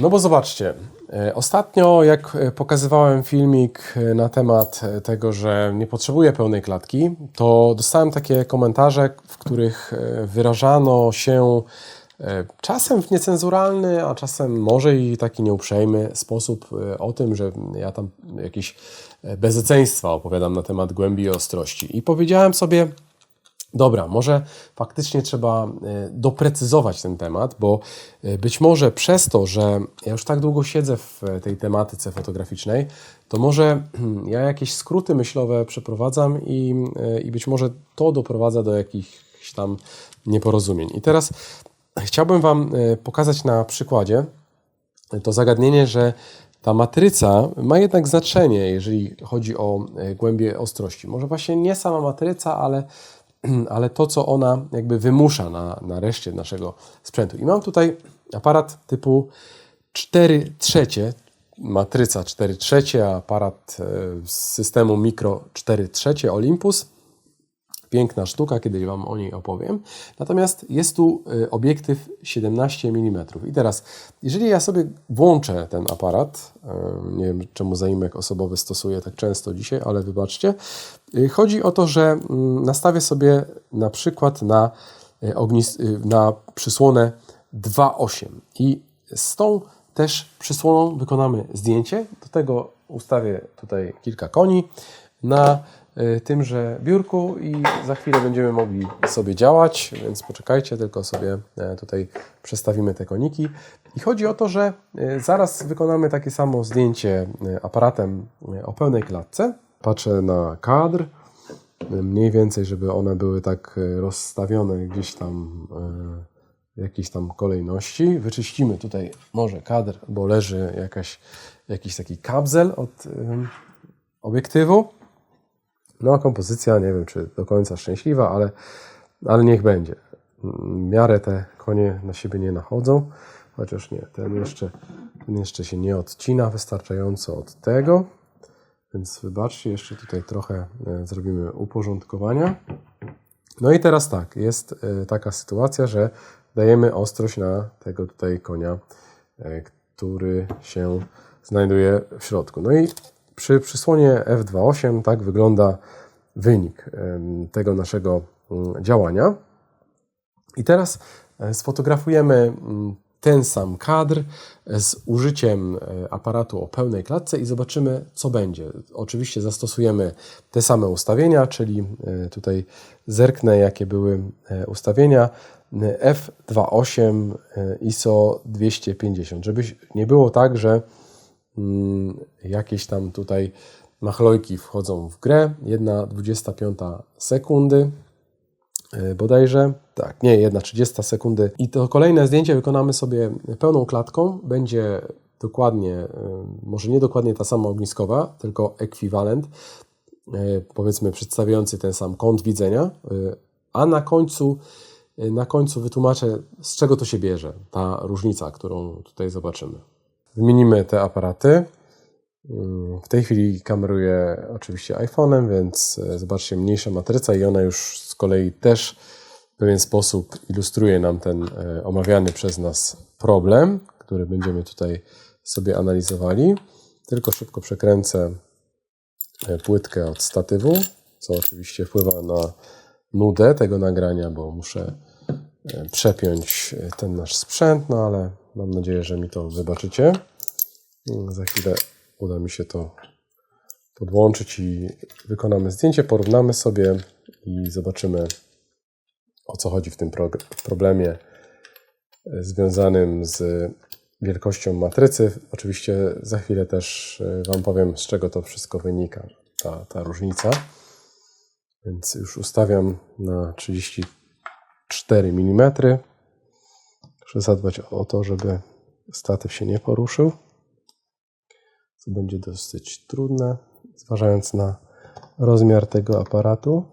No bo zobaczcie, e, ostatnio jak e, pokazywałem filmik e, na temat tego, że nie potrzebuję pełnej klatki, to dostałem takie komentarze, w których wyrażano się czasem w niecenzuralny, a czasem może i taki nieuprzejmy sposób o tym, że ja tam jakieś bezeceństwa opowiadam na temat głębi i ostrości. I powiedziałem sobie, Dobra, może faktycznie trzeba e, doprecyzować ten temat, bo e, być może przez to, że ja już tak długo siedzę w e, tej tematyce fotograficznej, to może ja jakieś skróty myślowe przeprowadzam i, i być może to doprowadza do jakichś tam nieporozumień. I teraz chciałbym Wam pokazać na przykładzie to zagadnienie, że ta matryca ma jednak znaczenie, jeżeli chodzi o e, głębię ostrości. Może właśnie nie sama matryca, ale ale to, co ona jakby wymusza na, na reszcie naszego sprzętu. I mam tutaj aparat typu 4 trzecie, matryca 4 trzecie, aparat e, z systemu Micro 4 trzecie Olympus. Piękna sztuka, kiedyś Wam o niej opowiem. Natomiast jest tu e, obiektyw 17 mm. I teraz, jeżeli ja sobie włączę ten aparat, e, nie wiem czemu zaimek osobowy stosuję tak często dzisiaj, ale wybaczcie. E, Chodzi o to, że mm, nastawię sobie na przykład na, na przysłonę 2.8 i z tą też przysłoną wykonamy zdjęcie. Do tego ustawię tutaj kilka koni na tymże biurku i za chwilę będziemy mogli sobie działać, więc poczekajcie, tylko sobie e, tutaj przestawimy te koniki. I chodzi o to, że e, zaraz wykonamy takie samo zdjęcie e, aparatem o pełnej klatce. Patrzę na kadr, mniej więcej, żeby one były tak rozstawione gdzieś tam w jakiejś tam kolejności. Wyczyścimy tutaj może kadr, bo leży jakaś, jakiś taki kabzel od obiektywu. No kompozycja, nie wiem czy do końca szczęśliwa, ale, ale niech będzie. W miarę te konie na siebie nie nachodzą, chociaż nie, ten jeszcze, ten jeszcze się nie odcina wystarczająco od tego. Więc wybaczcie, jeszcze tutaj trochę e, zrobimy uporządkowania. No i teraz tak, jest e, taka sytuacja, że dajemy ostrość na tego tutaj konia, e, który się znajduje w środku. No i przy przysłonie F2.8 tak wygląda wynik tego naszego mm, działania. I teraz e, sfotografujemy mm, ten sam kadr e, z użyciem e, aparatu o pełnej klatce i zobaczymy, co będzie. Oczywiście zastosujemy te same ustawienia, czyli tutaj zerknę, jakie były ustawienia. F28 e, ISO 250, żeby nie było tak, że jakieś tam tutaj machlojki wchodzą w grę. Jedna 25 sekundy e, bodajże. Tak, nie, jedna 30 sekundy. I to kolejne zdjęcie wykonamy sobie pełną klatką. Będzie dokładnie, e, może nie dokładnie ta sama ogniskowa, tylko ekwiwalent, e, powiedzmy przedstawiający ten sam kąt widzenia, a na końcu na końcu wytłumaczę, z czego to się bierze, ta różnica, którą tutaj zobaczymy. Wymienimy te aparaty. W tej chwili kameruję oczywiście iPhone'em, więc e, zobaczcie, mniejsza matryca i ona już z kolei też w pewien sposób ilustruje nam ten e, omawiany przez nas problem, który będziemy tutaj sobie analizowali. Tylko szybko przekręcę e, płytkę od statywu, co oczywiście wpływa na nudę tego nagrania, bo muszę przepiąć ten nasz sprzęt, no ale mam nadzieję, że mi to wybaczycie. Mm, Za chwilę uda mi się to podłączyć i wykonamy zdjęcie, porównamy sobie i zobaczymy o co chodzi w tym problemie e, związanym z wielkością matrycy. Oczywiście za chwilę też e, Wam powiem, z czego to wszystko wynika, ta, ta różnica. Więc już ustawiam na 34 mm. Muszę zadbać o to, żeby statyw się nie poruszył, co będzie dosyć trudne, zważając na rozmiar tego aparatu.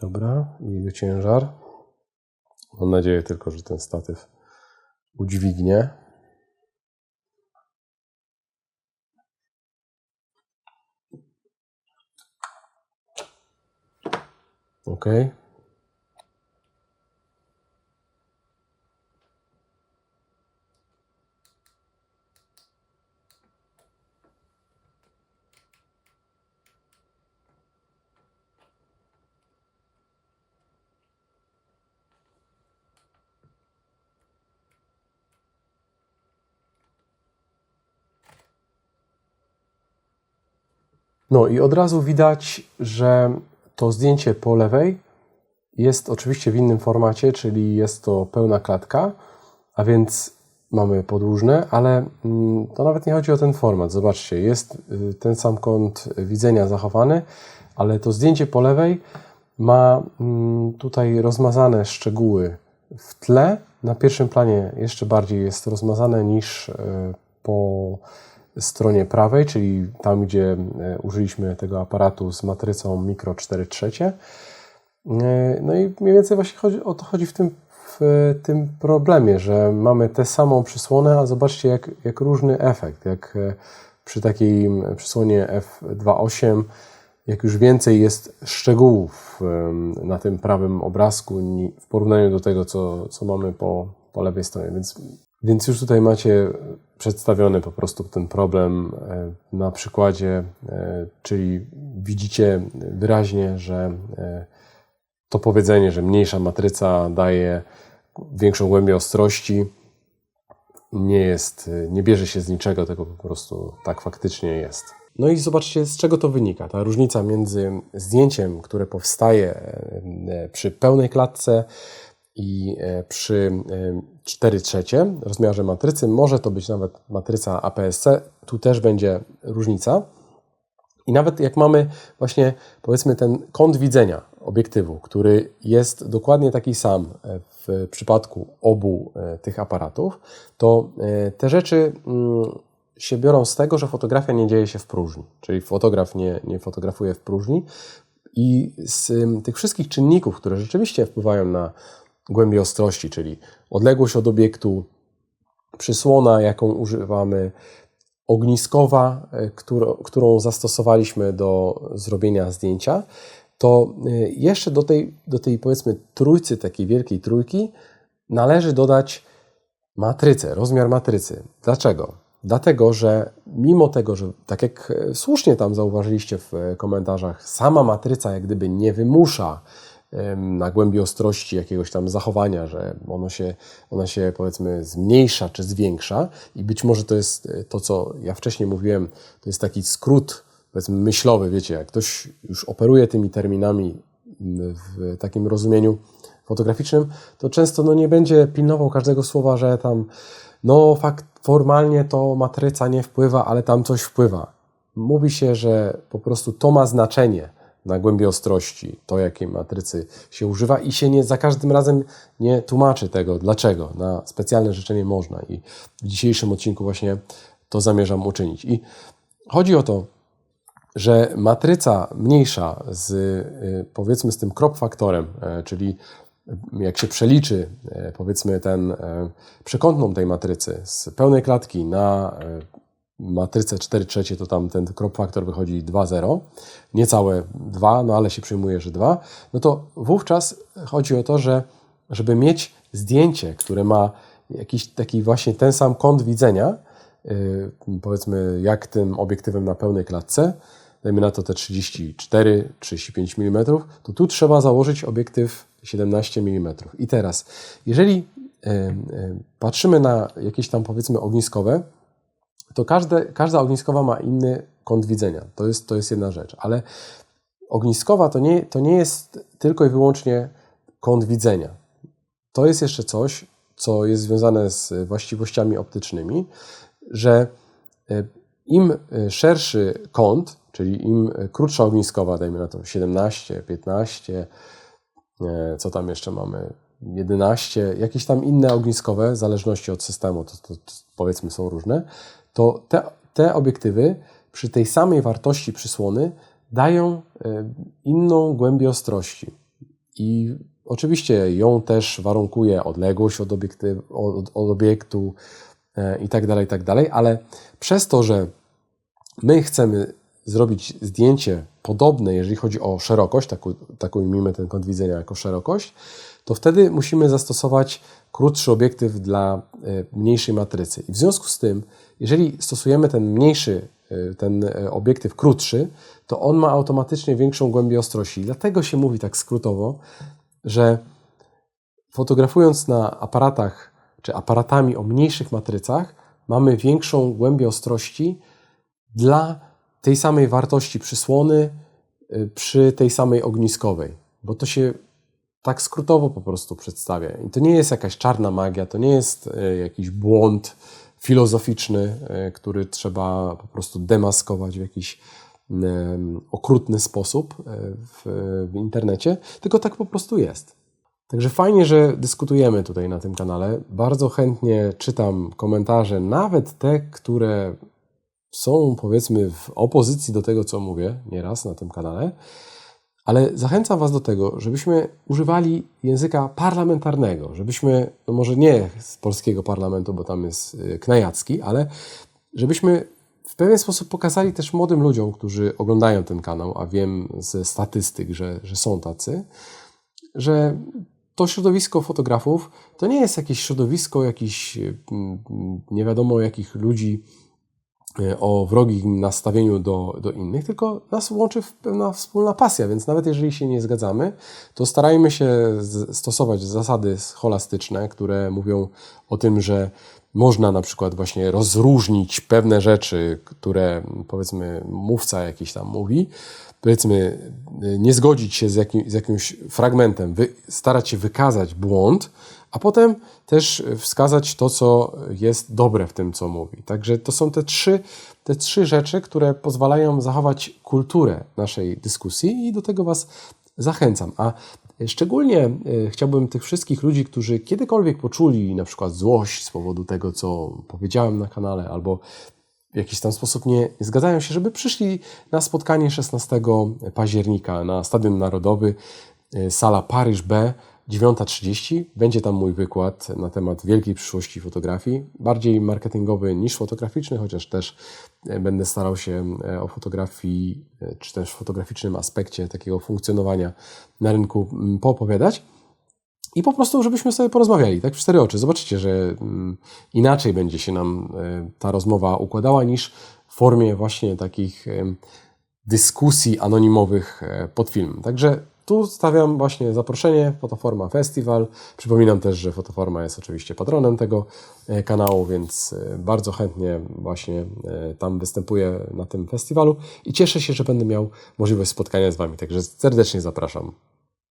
Dobra, jego ciężar. Mam nadzieję tylko, że ten statyw udźwignie. Ok. No i od razu widać, że to zdjęcie po lewej jest oczywiście w innym formacie, czyli jest to pełna klatka, a więc mamy podłużne, ale mm, to nawet nie chodzi o ten format. Zobaczcie, jest y, ten sam kąt widzenia zachowany, ale to zdjęcie po lewej ma mm, tutaj rozmazane szczegóły w tle. Na pierwszym planie jeszcze bardziej jest rozmazane niż y, po stronie prawej, czyli tam, gdzie y, użyliśmy tego aparatu z matrycą mikro 4 trzecie. No i mniej więcej właśnie chodzi, o to chodzi w tym w tym problemie, że mamy tę samą przysłonę, a zobaczcie jak, jak różny efekt, jak e, przy takiej przysłonie f2.8 jak już więcej jest szczegółów na tym prawym obrazku w porównaniu do tego, co, co mamy po, po lewej stronie. Więc, więc już tutaj macie przedstawiony po prostu ten problem e, na przykładzie, e, czyli widzicie wyraźnie, że to powiedzenie, że mniejsza matryca daje większą głębię ostrości, nie jest, nie bierze się z niczego, tego po prostu tak faktycznie jest. No i zobaczcie, z czego to wynika. Ta różnica między zdjęciem, które powstaje e, przy pełnej klatce i e, przy 4 e, trzecie rozmiarze matrycy, może to być nawet matryca APS-C, tu też będzie różnica. I nawet jak mamy właśnie powiedzmy ten kąt widzenia obiektywu, który jest dokładnie taki sam w przypadku obu e, tych aparatów, to e, te rzeczy mm, się biorą z tego, że fotografia nie dzieje się w próżni, czyli fotograf nie, nie fotografuje w próżni. I z tych wszystkich czynników, które rzeczywiście wpływają na głębię ostrości, czyli odległość od obiektu, przysłona, jaką używamy, ogniskowa, e, którą zastosowaliśmy do zrobienia zdjęcia, to y, jeszcze do tej, do tej powiedzmy trójcy, takiej wielkiej trójki, należy dodać matrycę, rozmiar matrycy. Dlaczego? Dlatego, że mimo tego, że tak jak e, słusznie tam zauważyliście w e, komentarzach, sama matryca jak gdyby nie wymusza na głębi ostrości jakiegoś tam zachowania, że ono się, ona się powiedzmy zmniejsza czy zwiększa. I być może to jest e, to, co ja wcześniej mówiłem, to jest taki skrót powiedzmy myślowy, wiecie, jak ktoś już operuje tymi terminami w takim rozumieniu fotograficznym, to często no, nie będzie pilnował każdego słowa, że tam no fakt, formalnie to matryca nie wpływa, ale tam coś wpływa. Mówi się, że po prostu to ma znaczenie na głębi ostrości, to jakiej matrycy się używa i się nie za każdym razem nie tłumaczy tego, dlaczego. Na specjalne życzenie można i w dzisiejszym odcinku właśnie to zamierzam uczynić. I chodzi o to, że matryca mniejsza z y, powiedzmy z tym crop faktorem, e, czyli jak się przeliczy e, powiedzmy ten przekątną tej matrycy z pełnej klatki na matrycę 4 trzecie, to tam ten crop faktor wychodzi 2,0, niecałe 2, no ale się przyjmuje, że 2, no to wówczas chodzi o to, że żeby mieć zdjęcie, które ma jakiś taki właśnie ten sam kąt widzenia, powiedzmy jak tym obiektywem na pełnej klatce, dajmy na to te 34-35 mm, to tu trzeba założyć obiektyw 17 mm. I teraz, jeżeli e, e, patrzymy na jakieś tam powiedzmy ogniskowe, to każde, każda ogniskowa ma inny kąt widzenia. To jest, to jest jedna rzecz, ale ogniskowa to nie, to nie jest tylko i wyłącznie kąt widzenia. To jest jeszcze coś, co jest związane z właściwościami optycznymi, że e, im szerszy kąt, Czyli im krótsza ogniskowa, dajmy na to 17, 15, e, co tam jeszcze mamy, 11, jakieś tam inne ogniskowe, w zależności od systemu, to, to, to powiedzmy są różne, to te, te obiektywy przy tej samej wartości przysłony dają e, inną głębię ostrości. I oczywiście ją też warunkuje odległość od, obiektyw, od, od obiektu e, i tak tak ale przez to, że my chcemy zrobić zdjęcie podobne, jeżeli chodzi o szerokość, taką, taką ujmijmy ten kąt widzenia jako szerokość, to wtedy musimy zastosować krótszy obiektyw dla e, mniejszej matrycy. I w związku z tym, jeżeli stosujemy ten mniejszy, e, ten e, obiektyw krótszy, to on ma automatycznie większą głębię ostrości. Dlatego się mówi tak skrótowo, że fotografując na aparatach czy aparatami o mniejszych matrycach, mamy większą głębię ostrości dla tej samej wartości przysłony przy tej samej ogniskowej, bo to się tak skrótowo po prostu przedstawia. I to nie jest jakaś czarna magia, to nie jest y, jakiś błąd filozoficzny, y, który trzeba po prostu demaskować w jakiś okrutny sposób y, w, w internecie, tylko tak po prostu jest. Także fajnie, że dyskutujemy tutaj na tym kanale. Bardzo chętnie czytam komentarze, nawet te, które są powiedzmy w opozycji do tego, co mówię nieraz na tym kanale, ale zachęcam Was do tego, żebyśmy używali języka parlamentarnego, żebyśmy, no może nie z polskiego parlamentu, bo tam jest y, knajacki, ale żebyśmy w pewien sposób pokazali też młodym ludziom, którzy oglądają ten kanał, a wiem ze statystyk, że, że są tacy, że to środowisko fotografów to nie jest jakieś środowisko jakichś mm, nie wiadomo jakich ludzi o wrogim nastawieniu do, do innych, tylko nas łączy pewna wspólna pasja, więc nawet jeżeli się nie zgadzamy, to starajmy się stosować zasady scholastyczne, które mówią o tym, że można na przykład właśnie rozróżnić pewne rzeczy, które powiedzmy mówca jakiś tam mówi, powiedzmy y, nie zgodzić się z, jakim, z jakimś fragmentem, wy, starać się wykazać błąd, a potem też wskazać to, co jest dobre w tym, co mówi. Także to są te trzy, te trzy rzeczy, które pozwalają zachować kulturę naszej dyskusji i do tego Was zachęcam. A szczególnie y, chciałbym tych wszystkich ludzi, którzy kiedykolwiek poczuli na przykład złość z powodu tego, co powiedziałem na kanale, albo w jakiś tam sposób nie, zgadzają się, żeby przyszli na spotkanie 16 października na Stadion Narodowy, y, sala Paryż B, 9.30. Będzie tam mój wykład na temat wielkiej przyszłości fotografii, bardziej marketingowy niż fotograficzny, chociaż też y, będę starał się y, o fotografii, y, czy też fotograficznym aspekcie takiego funkcjonowania na rynku mm, poopowiadać. I po prostu, żebyśmy sobie porozmawiali, tak w cztery oczy. Zobaczycie, że mm, inaczej będzie się nam e, ta rozmowa układała niż w formie właśnie takich dyskusji anonimowych e, pod filmem. Także tu stawiam właśnie zaproszenie Fotoforma Festival. Przypominam też, że Fotoforma jest oczywiście patronem tego e, kanału, więc e, bardzo chętnie właśnie e, tam występuję na tym festiwalu i cieszę się, że będę miał możliwość spotkania z Wami. Także serdecznie zapraszam.